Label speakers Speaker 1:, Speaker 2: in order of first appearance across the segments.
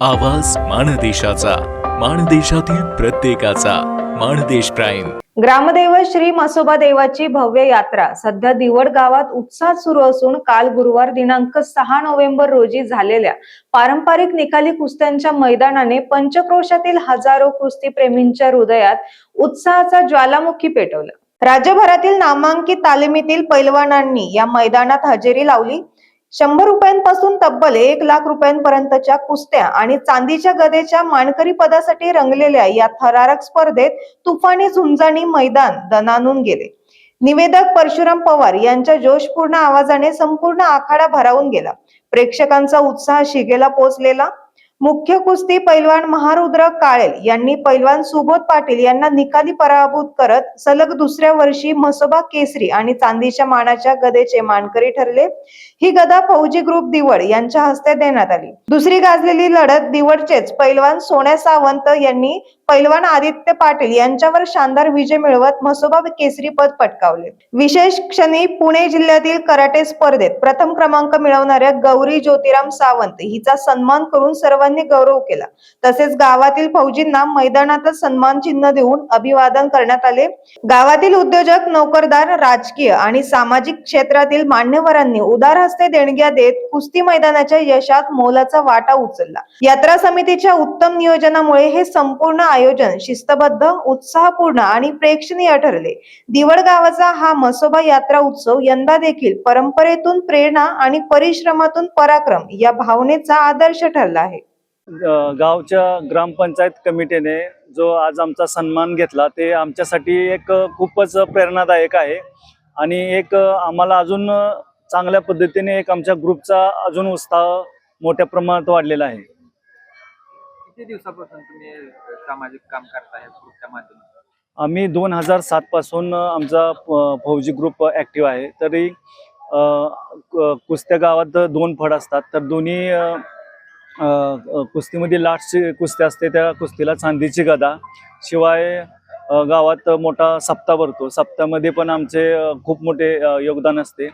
Speaker 1: आवाज माणदेशाचा माणदेशातील प्रत्येकाचा माणदेश प्राईम.
Speaker 2: ग्रामदैवत श्री मसोबा देवाची भव्य यात्रा. सध्या दिवड गावात उत्साहात सुरू असून काल गुरुवार दिनांक सहा नोव्हेंबर रोजी झालेल्या पारंपरिक निकाली कुस्त्यांच्या मैदानाने पंचक्रोशातील हजारो कुस्ती प्रेमींच्या हृदयात उत्साहाचा ज्वालामुखी पेटवला. राज्यभरातील नामांकित तालिमीतील पैलवानांनी या मैदानात हजेरी लावली. शंभर रुपयांपासून तब्बल एक लाख रुपयांपर्यंतच्या कुस्त्या आणि चांदीच्या गदेच्या मानकरी पदासाठी रंगलेल्या या थरारक स्पर्धेत तुफानी झुंजाणी मैदान दणानून गेले. निवेदक परशुराम पवार यांच्या जोशपूर्ण आवाजाने संपूर्ण आखाडा भरावून गेला. प्रेक्षकांचा उत्साह शिगेला पोचलेला. मुख्य कुस्ती पैलवान महारुद्र काळेल यांनी पैलवान सुबोध पाटील यांना निकाली पराभूत करत सलग दुसऱ्या वर्षी म्हसोबा केसरी आणि चांदीच्या मानाच्या गदेचे मानकरी ठरले. ही गदा फौजी ग्रुप दिवड यांच्या हस्ते देण्यात आली. दुसरी गाजलेली लढत दिवडचेच पैलवान सोन्या सावंत यांनी पैलवान आदित्य पाटील यांच्यावर शानदार विजय मिळवत म्हसोबा केसरी पद पटकावले. विशेष क्षणी पुणे जिल्ह्यातील कराटे स्पर्धेत प्रथम क्रमांक मिळवणाऱ्या गौरी ज्योतिराम सावंत हिचा सन्मान करून सर्व सर्वांनी गौरव केला. तसेच गावातील फौजींना मैदानातच सन्मान चिन्ह देऊन अभिवादन करण्यात आले. गावातील उद्योजक नोकरदार राजकीय आणि सामाजिक क्षेत्रातील मान्यवरांनी उदार हस्ते देणग्या देत कुस्ती मैदानाच्या यशात मोलाचा वाटा उचलला. यात्रा समितीच्या उत्तम नियोजनामुळे हे संपूर्ण आयोजन शिस्तबद्ध उत्साहपूर्ण आणि प्रेक्षणीय ठरले. दिवड गावाचा हा मसोबा यात्रा उत्सव यंदा देखील परंपरेतून प्रेरणा आणि परिश्रमातून पराक्रम या भावनेचा आदर्श ठरला आहे.
Speaker 3: गावच्या ग्रामपंचायत कमिटीने जो आज आमचा सन्मान घेतला ते आमच्यासाठी एक खूपच प्रेरणादायक आहे. आणि एक आम्हाला अजून चांगल्या पद्धतीने एक आमच्या ग्रुपचा अजून उत्साह मोठ्या प्रमाणात वाढलेला आहे.
Speaker 4: किती दिवसापासून तुम्ही सामाजिक काम करताय ग्रुपच्या माध्यमातून?
Speaker 3: आम्ही दोन हजार सात पासून आमचा फौजी ग्रुप ऍक्टिव्ह आहे. तरी कुस्त्या गावात दोन फड असतात. तर दोन्ही कुस्तीमध्ये लास्टची कुस्ती असते त्या कुस्तीला चांदीची गदा. शिवाय गावात मोठा सप्ताह भरतो. सप्ताहामध्ये पण आमचे खूप मोठे योगदान असते.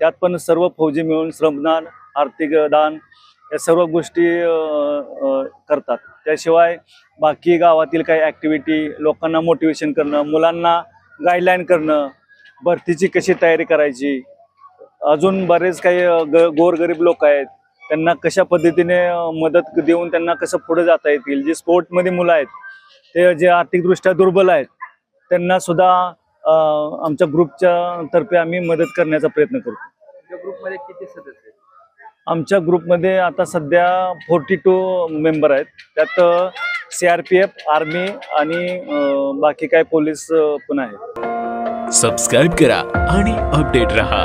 Speaker 3: त्यात पण सर्व फौजी मिळून श्रमदान आर्थिक दान या सर्व गोष्टी करतात. त्याशिवाय बाकी गावातील काही ॲक्टिव्हिटी लोकांना मोटिवेशन करणं मुलांना गाईडलाईन करणं भरतीची कशी तयारी करायची अजून बरेच काही ग गोरगरीब लोक आहेत. त्यांना कशा पद्धतीने मदत देऊन त्यांना कसं पुढे जाता येतील जे स्पोर्टमध्ये मुलं आहेत ते जे आर्थिकदृष्ट्या दुर्बल आहेत त्यांना सुद्धा आमच्या ग्रुपच्या तर्फे आम्ही मदत करण्याचा प्रयत्न करतो.
Speaker 4: ग्रुपमध्ये किती सदस्य आहेत?
Speaker 3: आमच्या ग्रुपमध्ये आता सध्या फोर्टी टू मेंबर आहेत. त्यात C R P F army आणि बाकी काय पोलीस पण आहेत.
Speaker 1: सबस्क्राईब करा आणि अपडेट रहा.